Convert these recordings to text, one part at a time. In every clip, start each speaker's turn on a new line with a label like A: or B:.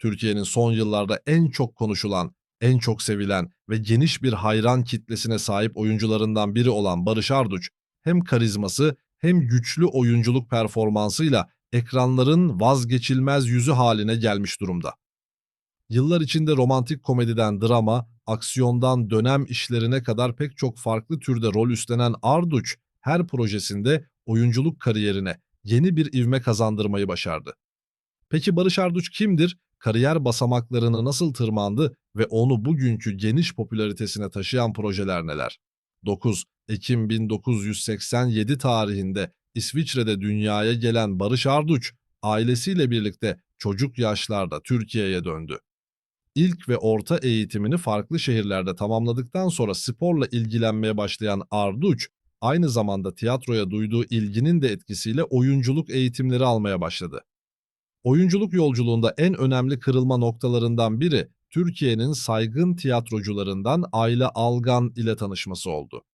A: Türkiye'nin son yıllarda en çok konuşulan, en çok sevilen ve geniş bir hayran kitlesine sahip oyuncularından biri olan Barış Arduç, hem karizması hem güçlü oyunculuk performansıyla ekranların vazgeçilmez yüzü haline gelmiş durumda. Yıllar içinde romantik komediden drama, aksiyondan dönem işlerine kadar pek çok farklı türde rol üstlenen Arduç, her projesinde oyunculuk kariyerine yeni bir ivme kazandırmayı başardı. Peki Barış Arduç kimdir? Kariyer basamaklarını nasıl tırmandı ve onu bugünkü geniş popülaritesine taşıyan projeler neler? 9 Ekim 1987 tarihinde İsviçre'de dünyaya gelen Barış Arduç, ailesiyle birlikte çocuk yaşlarda Türkiye'ye döndü. İlk ve orta eğitimini farklı şehirlerde tamamladıktan sonra sporla ilgilenmeye başlayan Arduç, aynı zamanda tiyatroya duyduğu ilginin de etkisiyle oyunculuk eğitimleri almaya başladı. Oyunculuk yolculuğunda en önemli kırılma noktalarından biri Türkiye'nin saygın tiyatrocularından Ayla Algan ile tanışması oldu.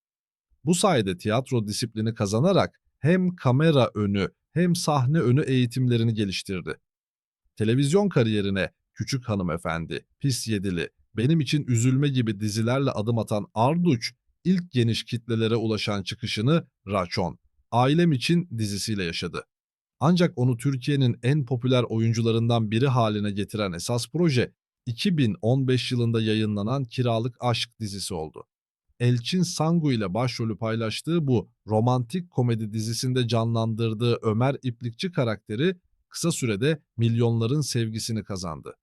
A: Bu sayede tiyatro disiplini kazanarak hem kamera önü hem sahne önü eğitimlerini geliştirdi. Televizyon kariyerine Küçük Hanımefendi, Pis Yedili, Benim için Üzülme gibi dizilerle adım atan Arduç, ilk geniş kitlelere ulaşan çıkışını Raçon, Ailem için dizisiyle yaşadı. Ancak onu Türkiye'nin en popüler oyuncularından biri haline getiren esas proje 2015 yılında yayınlanan Kiralık Aşk dizisi oldu. Elçin Sangu ile başrolü paylaştığı bu romantik komedi dizisinde canlandırdığı Ömer İplikçi karakteri kısa sürede milyonların sevgisini kazandı.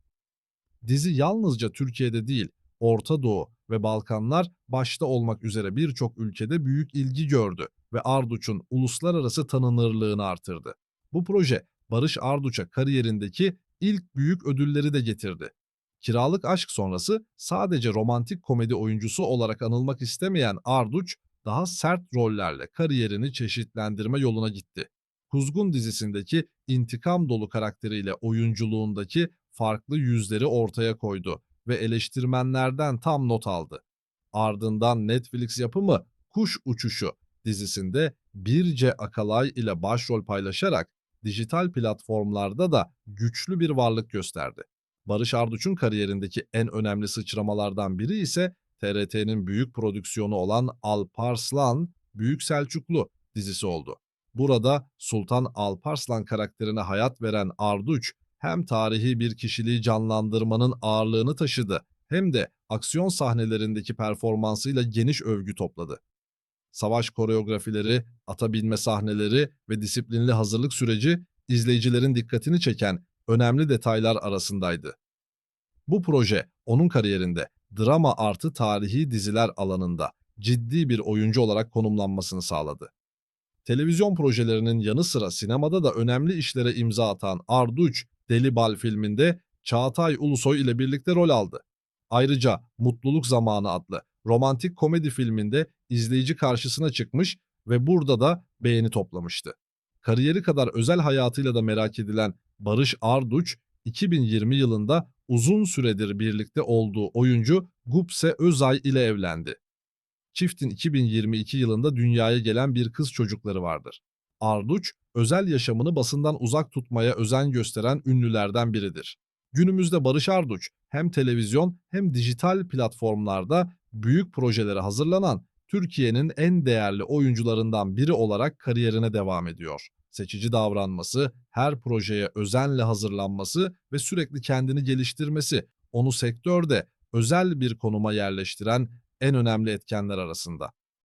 A: Dizi yalnızca Türkiye'de değil, Orta Doğu ve Balkanlar başta olmak üzere birçok ülkede büyük ilgi gördü ve Arduç'un uluslararası tanınırlığını artırdı. Bu proje Barış Arduç'a kariyerindeki ilk büyük ödülleri de getirdi. Kiralık Aşk sonrası sadece romantik komedi oyuncusu olarak anılmak istemeyen Arduç, daha sert rollerle kariyerini çeşitlendirme yoluna gitti. Kuzgun dizisindeki intikam dolu karakteriyle oyunculuğundaki farklı yüzleri ortaya koydu ve eleştirmenlerden tam not aldı. Ardından Netflix yapımı Kuş Uçuşu dizisinde Birce Akalay ile başrol paylaşarak dijital platformlarda da güçlü bir varlık gösterdi. Barış Arduç'un kariyerindeki en önemli sıçramalardan biri ise TRT'nin büyük prodüksiyonu olan Alparslan Büyük Selçuklu dizisi oldu. Burada Sultan Alparslan karakterine hayat veren Arduç hem tarihi bir kişiliği canlandırmanın ağırlığını taşıdı hem de aksiyon sahnelerindeki performansıyla geniş övgü topladı. Savaş koreografileri, ata binme sahneleri ve disiplinli hazırlık süreci izleyicilerin dikkatini çeken önemli detaylar arasındaydı. Bu proje onun kariyerinde drama artı tarihi diziler alanında ciddi bir oyuncu olarak konumlanmasını sağladı. Televizyon projelerinin yanı sıra sinemada da önemli işlere imza atan Arduç, Deli Bal filminde Çağatay Ulusoy ile birlikte rol aldı. Ayrıca Mutluluk Zamanı adlı romantik komedi filminde izleyici karşısına çıkmış ve burada da beğeni toplamıştı. Kariyeri kadar özel hayatıyla da merak edilen Barış Arduç, 2020 yılında uzun süredir birlikte olduğu oyuncu Gupse Özay ile evlendi. Çiftin 2022 yılında dünyaya gelen bir kız çocukları vardır. Arduç, özel yaşamını basından uzak tutmaya özen gösteren ünlülerden biridir. Günümüzde Barış Arduç hem televizyon hem dijital platformlarda büyük projelere hazırlanan Türkiye'nin en değerli oyuncularından biri olarak kariyerine devam ediyor. Seçici davranması, her projeye özenle hazırlanması ve sürekli kendini geliştirmesi onu sektörde özel bir konuma yerleştiren en önemli etkenler arasında.